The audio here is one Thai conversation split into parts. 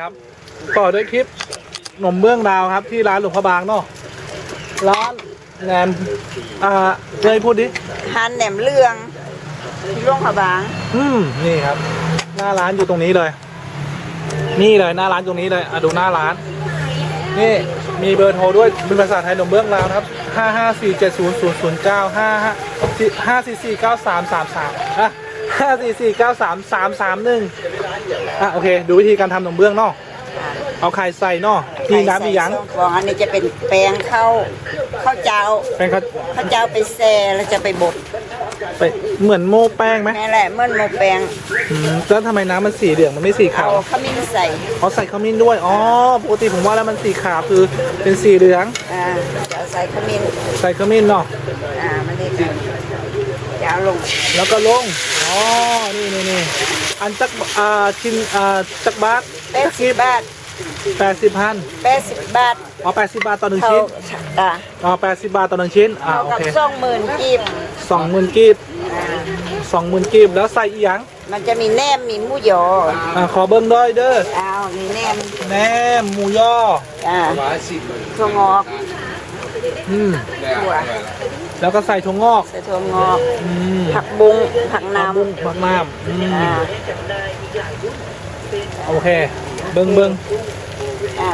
ครับ ต่อด้วยคลิปขนมเบื้องดาวครับที่ร้านหลวงพระบางเนาะร้านแหนมอ่าเลยพูดดิทานแหนมเรืองที่ร่วงผาบาง อืมนี่ครับ หน้าร้านอยู่ตรงนี้เลย นี่เลยหน้าร้านตรงนี้เลยอะดูหน้าร้าน นี่มีเบอร์โทรด้วยเป็นภาษาไทยหนมเบื้องลาวนะครับห้าห้าสี่เจ็ดศูนย์ศูนย์ศูนย์เก้าห้าห้าห้าสี่สี่เก้าสามสามสามอะ ห้าสี่สี่เก้าสามสามสามหนึ่งอะโอเค ดูวิธีการทำหนมเบื้องเนอกเอาไข่ใส่เนอกนี่น้ำอีหยังไข่ใส่ซองฟองอันนี้จะเป็นแป้งข้าวข้าวเจ้าเป็นข้าวข้าวเจ้าไปแซ่แล้วจะไปบดไปเหมือนโม่แป้งไหมนี่แหละเมื่อนโมแป้งอืมแล้วทำไมน้ำมันสีเหลืองมันไม่สีขาเอาวขมิ้นใส่เขาใส่ขมิ้นด้วยอ๋อปกติผมว่าแล้วมันสีขาวคือเป็นสีเหลืองอ่าจะเอาใส่ขมิ้นใส่ขมิ้นเนาะอ่ามันนี่ จะจะเอาลงแล้วก็ลง อ๋อ นี่นี่นี่อันจักอ่าชิ้นอ่าจักบาทแปดสิบบาทแปดสิบพันแปดสิบบาทอ๋อแปดสิบบาทต่อหนึ่งเท่าชิ้น อ่าอ๋อแปดสิบบาทต่อหนึ่งชิ้น อ่าเท่าโอกับเคสองหมื่นกีบสองหมื่นกีบอ่าสองหมื่นกีบแล้วใส่อีหยังมันจะมีแหนมมีหมูยออ่าขอเบิ้งด้วยเด้อเอามีแหนมแหนมหมูย่ออ่าถั่วงอกอืมถั่ว แล้วก็ใส่ถั่วงอกใส่ถั่วงอกอืมผักบุ้งผักน้น้ำบุ้งผักน้ำอืมำอ่าโอเค เบิ้งเบิ้งอ่า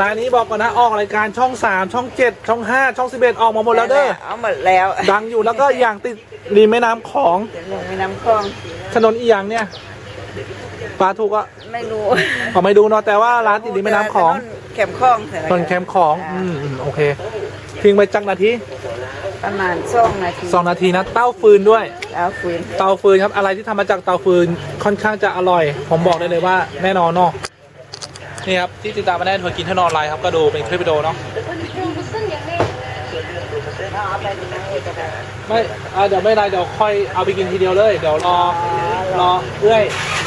ร้านนี้บอกก่อนนะออกรายการช่อง3ช่อง7ช่อง5ช่อง11ออกมาหมดแล้วเด้อเอาหมดแล้วดังอยู่แล้วก็อย่างติดริมแม่น้ำของเดี๋ยวลงไปน้ำคลองถนนอีหยังเนี่ยปลาถูกอะไม่รู้ขอไม่ดูเนาะแต่ว่าร้านติดริมแม่น้ำของ แคมคลองเสร็จถนนแคมป์ของอืมอืมโอเคทิ้งไปจักนาที ประมาณสองนาทีสองนาทีนะเต้าฟืนด้วย แล้วฟื้นเตาฟืนครับอะไรที่ทำมาจากเตาฟืนค่อนข้างจะอร่อย ผมบอกได้เลยว่าแน่นอนเนาะนี่ครับที่ติดตามมาแน่ทัวร์กินเท่านอนไลน์ครับก็ดูเป็นคลิปวิดีโอเนาะไม่อ่าเดี๋ยวไม่เป็นไรเดี๋ยวค่อยเอาไปกินทีเดียวเลยเดี๋ยวรอรอเอื้อย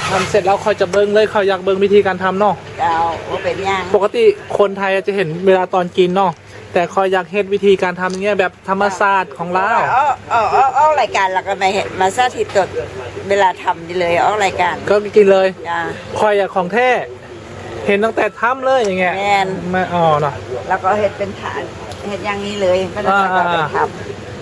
ทำเสร็จแล้วค่อยจะเบิ้งเลยค่อยอยากเบิ้งวิธีการทำเนาะ เจ้าว่าเป็นย่างปกติคนไทยจะเห็นเวลาตอนกินเนาะ แต่คอยอยากเห็นวิธีการทำอย่างเงี้ยแบบธรรมศาสตร์ของเราเอาเอาเอาเอารายการเราก็มาเห็นมาสาธิตตดเวลาทำนี่เลยเอารายการก็กินเลยจ้า คอยอยากของแท้เห็นตั้งแต่ทำเลยอย่างเงี้ยแม่น ไม่อ๋อเนาะ แล้วก็เห็ดเป็นฐานเห็ดอย่างนี้เลยไม่ต้องไปท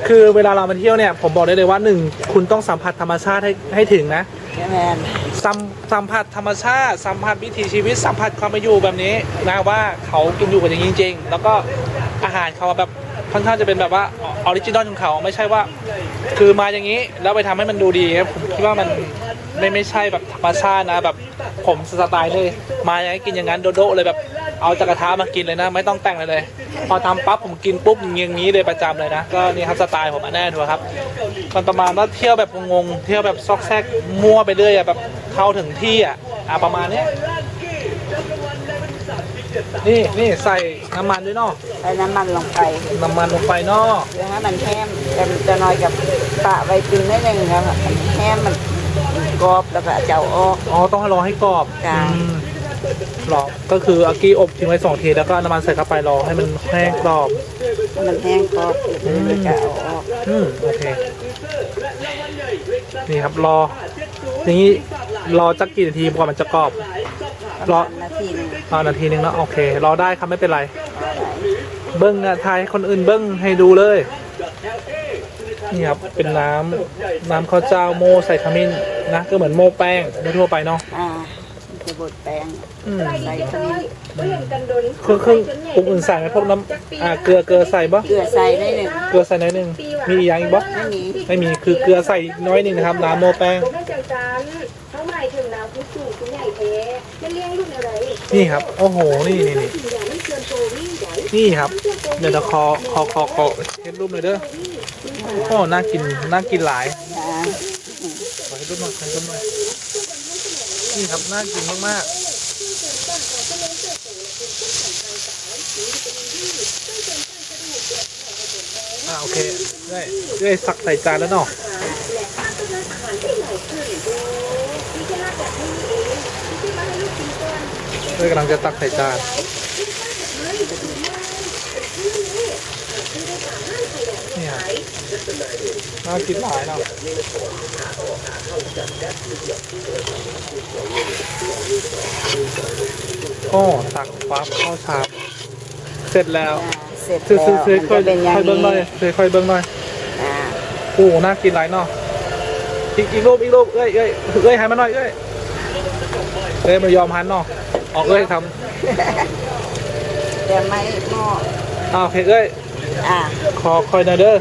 คือเวลาเรามาเที่ยวเนี่ยผมบอกได้เลยว่าหนึ่งคุณต้องสัมผัสธรรมชาติให้ให้ถึงนะำใช่นสัมสัมผัสธรรมชาติ สัมผัสวิถีชีวิตสัมผัสความเป็นอยู่แบบนี้นะว่าเขากินอยู่กันอย่างนี้จริง ๆ แล้วก็ อาหารเขาแบบค่อนข้างจะเป็นแบบว่าออริจินอลของเขาไม่ใช่ว่า คือมาอย่างนี้แล้วไปทำให้มันดูดีผมคิดว่ามันไม่ไม่ใช่แบบธรรมชาตินะแบบผมสไตล์เลยมาอย่างนี้กินอย่างนั้นโดโดเลยแบบเอาจากกระทะมากินเลยนะ ไม่ต้องแต่งเลยเลย พอทำปั๊บผมกินปุ๊บอย่างนี้เลยประจำเลยนะ ก็นี่ครับสไตล์ผมอแน่ทัวครับมันประมาณว่าเที่ยวแบบงงเที่ยวแบบซอกแซกมั่วไปเรื่อยแบบเข้าถึงที่อะประมาณเนี้ย นี่นี่ใส่น้ำมันด้วยเนาะใส่น้ำมันลงไปน้ำมันลงไปเนาะเพื่อให้มันแห้มแต่มันจะน้อยกับปะไว้ตึงได้หนึ่งครับมันแห้มมันกรอบแล้วก็จะเอาออกอ๋อต้องให้รอให้กรอบจ้ะอืมรอก็คืออากี้อบทิ้งไว้สองทีแล้วก็เอาน้ำมันใส่เข้าไปรอให้มันแห้งกรอบ มันแห้งกรอบแล้วก็เอาออกอืมโอเคนี่ครับรออย่างนี้รอจักกี่นาทีกว่ามันจะกรอบประมาณนาทีหนึง รอนาทีนึงเนาะโอเค รอได้ครับไม่เป็นไร เบิ้งอะทายให้คนอื่นเบิ้งให้ดูเลย นี่ครับเป็นน้ำน้ำข้าวเจ้าโมใส่ขมิ้นนะก็เหมือนโมแป้งทั่วๆไปเนาะอ่าจะบดแป้งอืมใส่ขมิ้นเครื่องเครื่องปรุงอื่นใส่ไหมพวกน้ำอ่าเกลือเกลือใส่บ่เกลือใส่ได้หนึ่งเกลือใส่น้อยหนึ่ง มีอย่างอีกบ่ไม่มีไม่มีคือเกลือใส่น้อยหนึ่งนะครับน้ำโมแป้งนี่ครับ โอ้โห นี่นี่นี่นี่ครับ เดี๋ยวเราขอขอขอขอเห็นรูปหน่อยเด้อโอ้น่ากิน น่ากินหลายขอให้รูปหน่อยขอให้รูปหน่อยนี่ครับ น่ากินมากๆ อ่าโอเคได้ได้สักใส่จานแล้วเนาะด้วยกำลังจะตักใส่จานเนี่ยน่ากินหลายเนาะก็ตักฟับเข้าชามเสร็จแล้ว เสร็จซื้อแล้วซื้อซื้อมันค่อยจะเป็นอย่างค่อยเบิ้งหน่อยนี้ซื้อค่อยเบิ้งหน่อยอ่าโอ้โหน่ากินหลายเนาะอีกอีกรูปอีกรูปเอ้ยเอ้ยเอ้ยหันมาหน่อยเอ้ยเอ้ยไมายอมหันเนาะออกเอ้ยทเดี๋ยวไม่หม้อำอ้าวโอเคเอ้ยอ่าขอคอยหน่อยเด้อ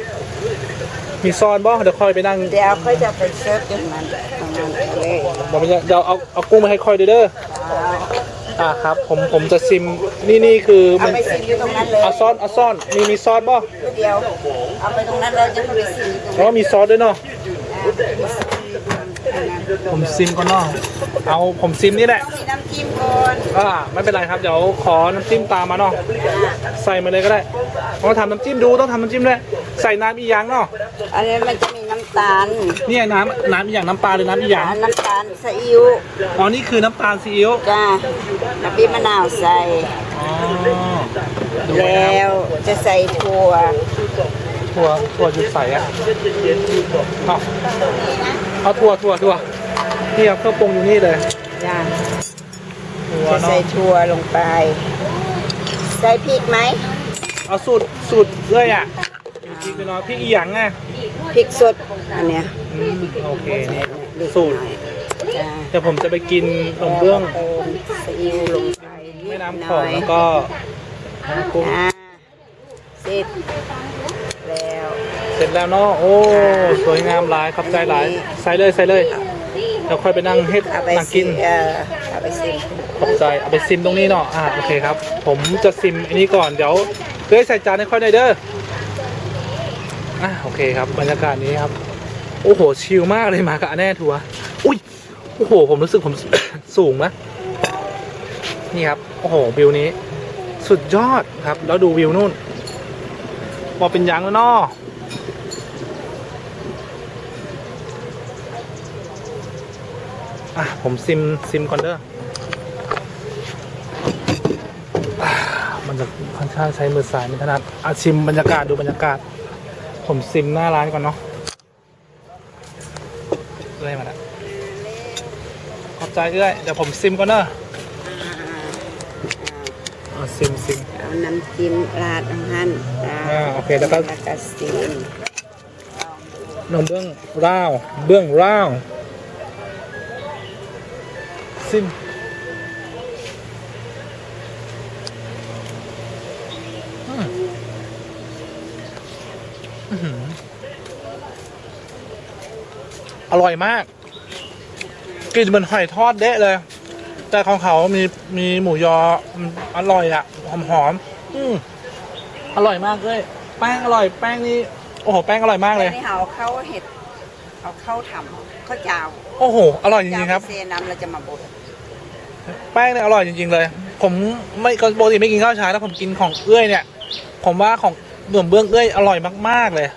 มีซอนบ่เดี๋ยวคอยไปนั่ง เดี๋ยวค่อยจะไปเสิร์ฟตรงนั้นตรงนั้นเลยบอกไปเดี๋ยวเอาเอากุ้งมาให้คอยด้วยเด้ออ่า อ่าครับ ผมผมจะซิมนี่นี่คือเอามันไปซิมอยู่ตรงนั้นเลยเอาซอนเอาซอนมีมีซอสบ่เดียว เอาไปตรงนั้นเลยจะไปซิมอยู่ตรงแล้วนั้นก็มีซอสด้วยเนาะอ่าผมซิมก่อนเนาะเอาผมซิมนี่แหละต้องมีน้ำจิ้มก่อนอ่าไม่เป็นไรครับเดี๋ยวขอน้ำจิ้มตามมาเนาะใส่มาเลยก็ได้ต้องทำน้ำจิ้มดูต้องทำน้ำจิ้มด้วย ใส่น้ำอีหยังเนาะอันนี้มันจะมีน้ำตาลนี่ไงน้ำน้ำอีหยังน้ำปลาหรือน้ำอีหยังน้ำตาลซีอิ๊วอ๋อนี่คือน้ำตาลซีอิ๊วจ้าน้ำพริกมะนาวใส่อ๋อดูไว้นะแล้วจะใส่ถั่วถั่วถั่วจุดใส่อะเอาเอาถั่วถั่วถั่วนี่ครับเครื่องปรุงอยู่นี่เลยจ้าถั่วจะใส่เนาะถั่วลงไป ใส่พริกไหมเอาสูตรสูตรเลยอะ พริกไปเนาะพริกอีหยังไงพริกสดอันเนี้ยอืมโอเคนี่เล็กสูตรหน่อยจ้าเดี๋ยวผมจะไปกินขนมเบื้องเติมซีอิ๊วลงไปแม่น้ำของแล้วก็น้ำกุ้งอ่าเสร็จแล้วเสร็จแล้วเนาะโอ้สวยงามหลายขับใจหลายใส่เลยใส่เลยเดี๋ยวค่อยไปนั่งเฮ็ดเอาไปนั่งกินเออเอาไปซิขอบใจเอาไปซิมตรงนี้เนาะ อ่า โอเคครับ ผมจะซิมอันนี้ก่อน เดี๋ยวเอ้ยใส่จานให้ค่อยหน่อยเด้อ อะโอเคครับบรรยากาศนี้ครับ โอ้โหชิลมากเลยมากับอาแน่ทัวร์อุ้ยโอ้โห ผมรู้สึกผม สูงนะนี่ครับ โอ้โหวิวนี้ สุดยอดครับ แล้วดูวิวนู่นบอเป็นยังแล้วเนาะอะ ผมซิม ซิมก่อนเด้ออ่ามันจะค่อนข้างใช้มือสายไม่ถนัดอะชิมบรรยากาศดูบรรยากาศ ผมซิมหน้าร้านก่อนเนาะเอ้ยมาแล้วขอบใจเอ้ยเดี๋ยวผมซิมก่อนเนอะอะซิมซิม เอาน้ำจิ้มราดอาหารจ้าอ่าโอเคแล้วก็แล้วก็ซิมนมเบื้องร่าว เบื้องร่าว ซิม อื้อหืออร่อยมากกลิ่นเหมือนหอยทอดเดะเลย แต่ของเขามีมีหมูยออืมอร่อยอะหอมหอมๆอืมอร่อยมากเลย แป้งอร่อยแป้งนี่โอ้โหแป้งอร่อยมากเลยนี่เอาเข้าเห็ดเอาเข้าทำข้าวเจ้าโอ้โหอร่อยจริงๆครับเซน้ำเราจะมาบดแป้งเนี่ยอร่อยจริงๆเลย ผมไม่ปกติไม่กินข้าวเช้าแล้วผมกินของเอื้อยเนี่ย ผมว่าของ หนุ่มเบื้องเอ้ยอร่อยมาก ๆ เลย